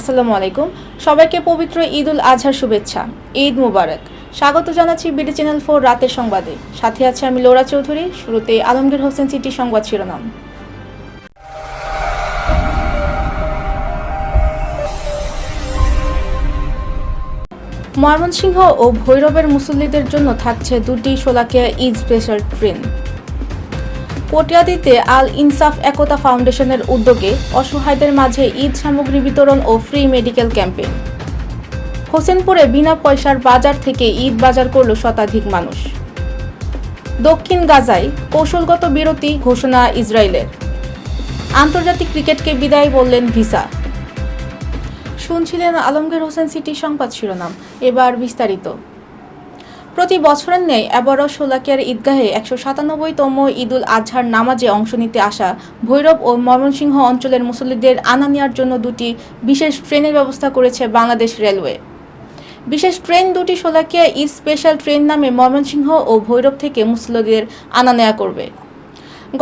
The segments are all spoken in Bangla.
আসসালামু আলাইকুম। সবাইকে পবিত্র ঈদ উল আজহার শুভেচ্ছা। ঈদ মুবারক। স্বাগত জানাচ্ছি বিডি চ্যানেল ফোর রাতের সংবাদে। সাথে আছে আমি লোরা চৌধুরী। শুরুতে আলমগীর হোসেন সিটি সংবাদ শিরোনাম। ময়মনসিংহ ও ভৈরবের মুসল্লিদের জন্য থাকছে দুটি শোলাকিয়া ঈদ স্পেশাল ট্রেন পটিয়াদিতে আল ইনসাফ একতা ফাউন্ডেশনের উদ্যোগে অসহায়দের মাঝে ঈদ সামগ্রী বিতরণ ও ফ্রি মেডিকেল ক্যাম্পেইন হোসেনপুরে বিনা পয়সার বাজার থেকে ঈদ বাজার করল শতাধিক মানুষ। দক্ষিণ গাজায় কৌশলগত বিরতি ঘোষণা ইসরায়েলের। আন্তর্জাতিক ক্রিকেটকে বিদায় বললেন ভিসা। শুনছিলেন আলমগীর হোসেন সিটি সংবাদ শিরোনাম। এবার বিস্তারিত। প্রতি বছরের ন্যায় এবারও শোলাকিয়ার ঈদগাহে একশো সাতানব্বইতম ঈদুল আজহার নামাজে অংশ নিতে আসা ভৈরব ও ময়মনসিংহ অঞ্চলের মুসল্লিদের আনা নেওয়ার জন্য দুটি বিশেষ ট্রেনের ব্যবস্থা করেছে বাংলাদেশ রেলওয়ে। বিশেষ ট্রেন দুটি শোলাকিয়া ঈদ স্পেশাল ট্রেন নামে ময়মনসিংহ ও ভৈরব থেকে মুসল্লিদের আনা নেয়া করবে।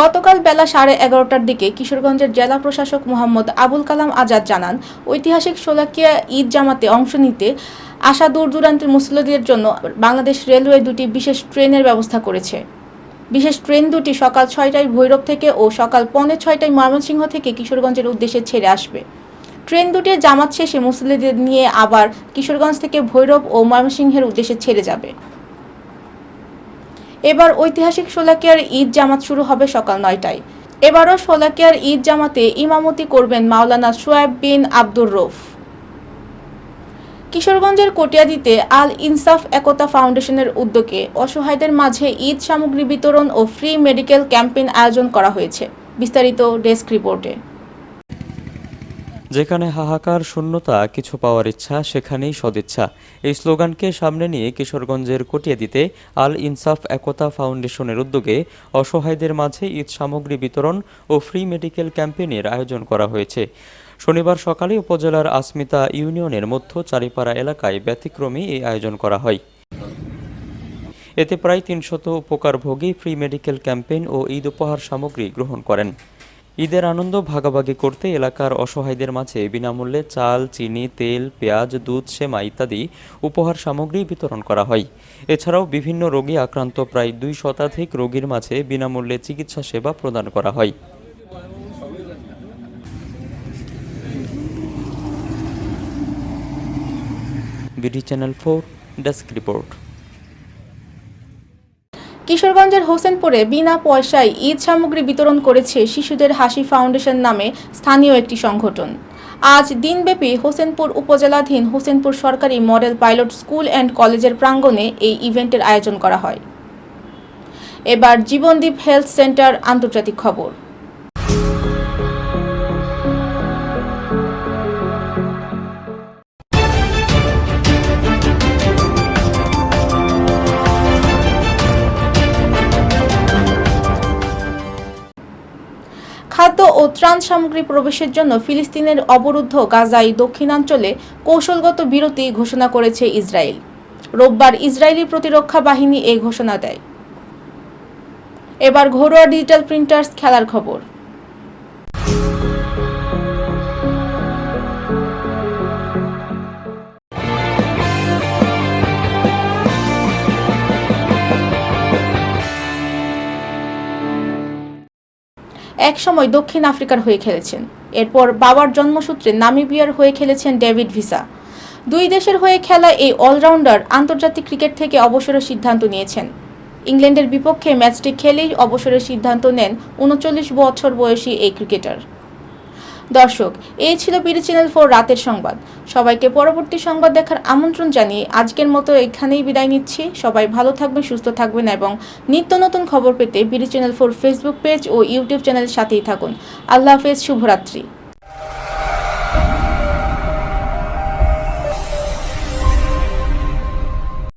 গতকাল বেলা সাড়ে এগারোটার দিকে কিশোরগঞ্জের জেলা প্রশাসক মোহাম্মদ আবুল কালাম আজাদ জানান, ঐতিহাসিক শোলাকিয়া ঈদ জামাতে অংশ নিতে আসা দূর দূরান্তের মুসল্লিদের জন্য বাংলাদেশ রেলওয়ে দুটি বিশেষ ট্রেনের ব্যবস্থা করেছে। বিশেষ ট্রেন দুটি সকাল ছয়টায় ভৈরব থেকে ও সকাল পৌনে ছয়টায় ময়মনসিংহ থেকে কিশোরগঞ্জের উদ্দেশ্যে ছেড়ে আসবে। ট্রেন দুটি জামাত শেষে মুসল্লিদের নিয়ে আবার কিশোরগঞ্জ থেকে ভৈরব ও ময়মনসিংহের উদ্দেশ্যে ছেড়ে যাবে। এবার ঐতিহাসিক শোলাকিয়ার ঈদ জামাত শুরু হবে সকাল নয়টায়। এবারও শোলাকিয়ার ঈদ জামাতে ইমামতি করবেন মাওলানা সোয়াব বিন আব্দুর রৌফ। কিশোরগঞ্জের কটিয়াদিতে আল ইনসাফ একতা ফাউন্ডেশনের উদ্যোগে অসহায়দের মাঝে ঈদ সামগ্রী বিতরণ ও ফ্রি মেডিকেল ক্যাম্পেইন আয়োজন করা হয়েছে। বিস্তারিত ডেস্ক রিপোর্টে। যেখানে হাহাকার, শূন্যতা কিছু পাওয়ার ইচ্ছা, সেখানেই সদিচ্ছা। এই স্লোগানকে সামনে নিয়ে কিশোরগঞ্জের কটিয়াদিতে আল ইনসাফ একতা ফাউন্ডেশনের উদ্যোগে অসহায়দের মাঝে ঈদ সামগ্রী বিতরণ ও ফ্রি মেডিকেল ক্যাম্পেইনের আয়োজন করা হয়েছে। শনিবার সকালে উপজেলার আসমিতা ইউনিয়নের মধ্য চারিপাড়া এলাকায় ব্যতিক্রমী এই আয়োজন করা হয়। এতে প্রায় তিনশত উপকারভোগী ফ্রি মেডিকেল ক্যাম্পেইন ও ঈদ উপহার সামগ্রী গ্রহণ করেন। ঈদের আনন্দ ভাগাভাগি করতে এলাকার অসহায়দের মাঝে বিনামূল্যে চাল, চিনি, তেল, পেঁয়াজ, দুধ সেমা ইত্যাদি উপহার সামগ্রী বিতরণ করা হয়। এছাড়াও বিভিন্ন রোগী আক্রান্ত প্রায় দুই শতাধিক রোগীর মাঝে বিনামূল্যে চিকিৎসা সেবা প্রদান করা হয়। BD channel four, desk report. কিশোরগঞ্জের হোসেনপুরে বিনা পয়সায় ঈদ সামগ্রী বিতরণ করেছে শিশুদের হাসি ফাউন্ডেশন নামে স্থানীয় একটি সংগঠন। আজ দিনব্যাপী হোসেনপুর উপজেলাধীন হোসেনপুর সরকারি মডেল পাইলট স্কুল অ্যান্ড কলেজের প্রাঙ্গণে এই ইভেন্টের আয়োজন করা হয়। এবার জীবনদীপ হেলথ সেন্টার আন্তর্জাতিক খবর। ত্রাণ সামগ্রী প্রবেশের জন্য ফিলিস্তিনের অবরুদ্ধ গাজাই দক্ষিণাঞ্চলে কৌশলগত বিরতি ঘোষণা করেছে ইসরায়েল। রোববার ইসরায়েলি প্রতিরক্ষা বাহিনী এই ঘোষণা দেয়। এবার ঘরোয়া ডিজিটাল প্রিন্টার্স খেলার খবর। একসময় দক্ষিণ আফ্রিকার হয়ে খেলেছেন। এরপর বাবার জন্মসূত্রে নামিবিয়ার হয়ে খেলেছেন ডেভিড ভিসা। দুই দেশের হয়ে খেলা এই অলরাউন্ডার আন্তর্জাতিক ক্রিকেট থেকে অবসরের সিদ্ধান্ত নিয়েছেন। ইংল্যান্ডের বিপক্ষে ম্যাচটি খেলেই অবসরের সিদ্ধান্ত নেন উনচল্লিশ বছর বয়সী এই ক্রিকেটার। দর্শক, এই ছিল বিডি চ্যানেল ফোর রাতের সংবাদ। সবাইকে পরবর্তী সংবাদ দেখার আমন্ত্রণ জানিয়ে আজকের মতো এখানেই বিদায় নিচ্ছি। সবাই ভালো থাকবেন, সুস্থ থাকবেন এবং নিত্য নতুন খবর পেতে BD channel four Facebook page ও ইউটিউব চ্যানেলের সাথেই থাকুন। আল্লাহ হাফেজ, শুভরাত্রি।